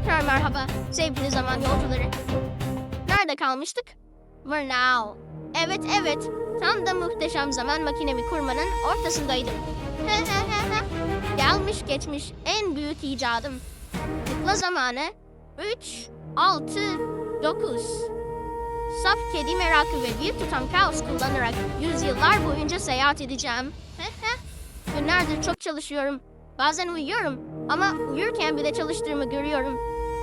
Tekrar merhaba sevgili zaman yolcuları. Nerede kalmıştık? Now. Evet evet. Tam da muhteşem zaman makinemi kurmanın ortasındaydım. Gelmiş geçmiş en büyük icadım. Tıkla zamanı 3, 6, 9. Saf kedi merakı ve bir tutam kaos kullanarak yüzyıllar boyunca seyahat edeceğim. Günlerdir çok çalışıyorum. Bazen uyuyorum ama uyurken bile çalıştığımı görüyorum.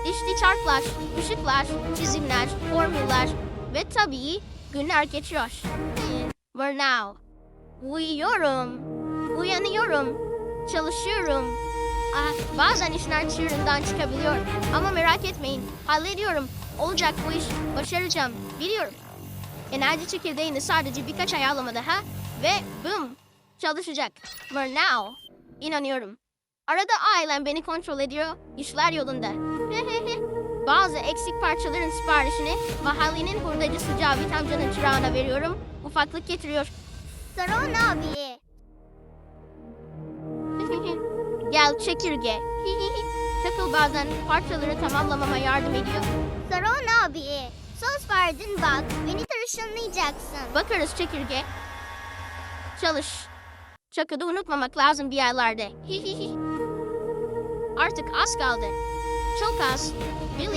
Dişli çarklar, ışıklar, çizimler, formüller ve tabii günler geçiyor. We're now. Uyuyorum. Uyanıyorum. Çalışıyorum. Ah, bazen işler çığırından çıkabiliyor. Ama merak etmeyin. Hallediyorum. Olacak bu iş. Başaracağım. Biliyorum. Enerji çekirdeğini sadece birkaç ayarlama daha ve boom. Çalışacak. We're now. İnanıyorum. Arada ailem beni kontrol ediyor. İşler yolunda. Bazı eksik parçaların siparişini mahallenin hurdacısı Cavit amcanın çırağına veriyorum. Ufaklık getiriyor. Saron abi. Gel çekirge. Takıl bazen parçaları tamamlamama yardım ediyor. Saron abi. Söz verdin bak. Beni tırışınlayacaksın. Bakarız çekirge. Çalış. Çakıda unutmamak lazım bir yerlerde. Artık az kaldı. Çok az. Biliyorum.